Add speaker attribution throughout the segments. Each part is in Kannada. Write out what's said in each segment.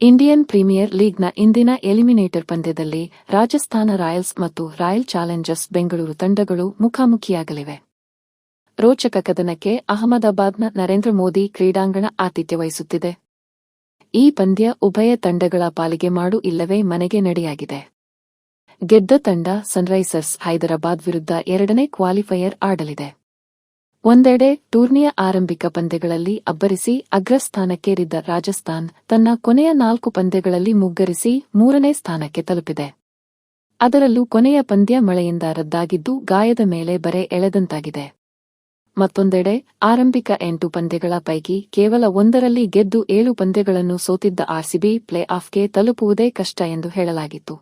Speaker 1: ಇಂಡಿಯನ್ ಪ್ರೀಮಿಯರ್ ಲೀಗ್ನ ಇಂದಿನ ಎಲಿಮಿನೇಟರ್ ಪಂದ್ಯದಲ್ಲಿ ರಾಜಸ್ಥಾನ ರಾಯಲ್ಸ್ ಮತ್ತು ರಾಯಲ್ ಚಾಲೆಂಜರ್ಸ್ ಬೆಂಗಳೂರು ತಂಡಗಳು ಮುಖಾಮುಖಿಯಾಗಲಿವೆ. ರೋಚಕ ಕದನಕ್ಕೆ ಅಹಮದಾಬಾದ್ನ ನರೇಂದ್ರ ಮೋದಿ ಕ್ರೀಡಾಂಗಣ ಆತಿಥ್ಯ ವಹಿಸುತ್ತಿದೆ. ಈ ಪಂದ್ಯ ಉಭಯ ತಂಡಗಳ ಪಾಲಿಗೆ ಮಾಡು ಇಲ್ಲವೇ ಮನೆಗೆ ನಡೆಯಾಗಿದೆ. ಗೆದ್ದ ತಂಡ ಸನ್ರೈಸರ್ಸ್ ಹೈದರಾಬಾದ್ ವಿರುದ್ಧ ಎರಡನೇ ಕ್ವಾಲಿಫೈಯರ್ ಆಡಲಿದೆ. ಒಂದೆಡೆ ಟೂರ್ನಿಯ ಆರಂಭಿಕ ಪಂದ್ಯಗಳಲ್ಲಿ ಅಬ್ಬರಿಸಿ ಅಗ್ರಸ್ಥಾನಕ್ಕೇರಿದ್ದ ರಾಜಸ್ಥಾನ್ ತನ್ನ ಕೊನೆಯ ನಾಲ್ಕು ಪಂದ್ಯಗಳಲ್ಲಿ ಮುಗ್ಗರಿಸಿ ಮೂರನೇ ಸ್ಥಾನಕ್ಕೆ ತಲುಪಿದೆ. ಅದರಲ್ಲೂ ಕೊನೆಯ ಪಂದ್ಯ ಮಳೆಯಿಂದ ರದ್ದಾಗಿದ್ದು ಗಾಯದ ಮೇಲೆ ಬರೆ ಎಳೆದಂತಾಗಿದೆ. ಮತ್ತೊಂದೆಡೆ ಆರಂಭಿಕ ಎಂಟು ಪಂದ್ಯಗಳ ಪೈಕಿ ಕೇವಲ ಒಂದರಲ್ಲಿ ಗೆದ್ದು ಏಳು ಪಂದ್ಯಗಳನ್ನು ಸೋತಿದ್ದ ಆರ್ಸಿಬಿ ಪ್ಲೇ ಆಫ್ಗೆ ತಲುಪುವುದೇ ಕಷ್ಟ ಎಂದು ಹೇಳಲಾಗಿತ್ತು.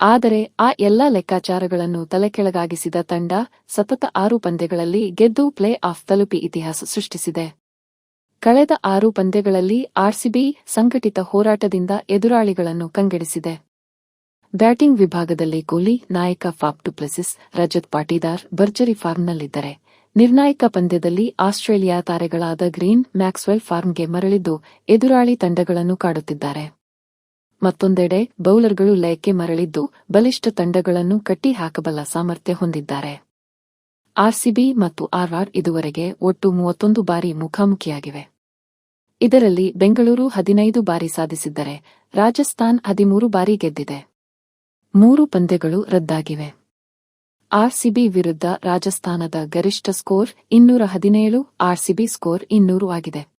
Speaker 1: ಆದರೆ ಆ ಎಲ್ಲಾ ಲೆಕ್ಕಾಚಾರಗಳನ್ನು ತಲೆಕೆಳಗಾಗಿಸಿದ ತಂಡ ಸತತ ಆರು ಪಂದ್ಯಗಳಲ್ಲಿ ಗೆದ್ದು ಪ್ಲೇ ಆಫ್ ತಲುಪಿ ಇತಿಹಾಸ ಸೃಷ್ಟಿಸಿದೆ. ಕಳೆದ ಆರು ಪಂದ್ಯಗಳಲ್ಲಿ ಆರ್ಸಿಬಿ ಸಂಘಟಿತ ಹೋರಾಟದಿಂದ ಎದುರಾಳಿಗಳನ್ನು ಕಂಗೆಡಿಸಿದೆ. ಬ್ಯಾಟಿಂಗ್ ವಿಭಾಗದಲ್ಲಿ ಕೊಹ್ಲಿ ನಾಯಕ Faf du Plessis Rajat Patidar, ಭರ್ಜರಿ ಫಾರ್ಮ್ನಲ್ಲಿದ್ದರೆ. ನಿರ್ಣಾಯಕ ಪಂದ್ಯದಲ್ಲಿ ಆಸ್ಟ್ರೇಲಿಯಾ ತಾರೆಗಳಾದ ಗ್ರೀನ್ ಮ್ಯಾಕ್ಸ್ವೆಲ್ ಫಾರ್ಮ್ಗೆ ಮರಳಿದ್ದು ಎದುರಾಳಿ ತಂಡಗಳನ್ನು ಕಾಡುತ್ತಿದ್ದಾರೆ. ಮತ್ತೊಂದೆಡೆ ಬೌಲರ್ಗಳು ಲಯಕ್ಕೆ ಮರಳಿದ್ದು ಬಲಿಷ್ಠ ತಂಡಗಳನ್ನು ಕಟ್ಟಿಹಾಕಬಲ್ಲ ಸಾಮರ್ಥ್ಯ ಹೊಂದಿದ್ದಾರೆ. ಆರ್ಸಿಬಿ ಮತ್ತು ಆರ್ಆರ್ ಇದುವರೆಗೆ ಒಟ್ಟು ಮೂವತ್ತೊಂದು ಬಾರಿ ಮುಖಾಮುಖಿಯಾಗಿವೆ. ಇದರಲ್ಲಿ ಬೆಂಗಳೂರು ಹದಿನೈದು ಬಾರಿ ಸಾಧಿಸಿದ್ದರೆ ರಾಜಸ್ಥಾನ್ ಹದಿಮೂರು ಬಾರಿ ಗೆದ್ದಿದೆ. ಮೂರು ಪಂದ್ಯಗಳು ರದ್ದಾಗಿವೆ. ಆರ್ಸಿಬಿ ವಿರುದ್ಧ ರಾಜಸ್ಥಾನದ ಗರಿಷ್ಠ ಸ್ಕೋರ್ ಇನ್ನೂರ ಹದಿನೇಳು, ಆರ್ಸಿಬಿ ಸ್ಕೋರ್ ಇನ್ನೂರು ಆಗಿದೆ.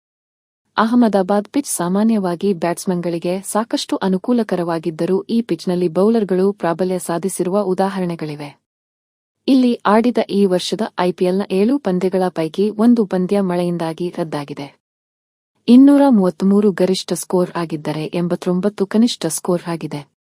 Speaker 1: ಅಹಮದಾಬಾದ್ ಪಿಚ್ ಸಾಮಾನ್ಯವಾಗಿ ಬ್ಯಾಟ್ಸ್ಮನ್ಗಳಿಗೆ ಸಾಕಷ್ಟು ಅನುಕೂಲಕರವಾಗಿದ್ದರೂ ಈ ಪಿಚ್ನಲ್ಲಿ ಬೌಲರ್ಗಳು ಪ್ರಾಬಲ್ಯ ಸಾಧಿಸಿರುವ ಉದಾಹರಣೆಗಳಿವೆ. ಇಲ್ಲಿ ಆಡಿದ ಈ ವರ್ಷದ ಐಪಿಎಲ್ನ ಏಳು ಪಂದ್ಯಗಳ ಪೈಕಿ ಒಂದು ಪಂದ್ಯ ಮಳೆಯಿಂದಾಗಿ ರದ್ದಾಗಿದೆ. ಇನ್ನೂರ ಮೂವತ್ಮೂರು ಗರಿಷ್ಠ ಸ್ಕೋರ್ ಆಗಿದ್ದರೆ ಎಂಬತ್ತೊಂಬತ್ತು ಕನಿಷ್ಠ ಸ್ಕೋರ್ ಆಗಿದೆ.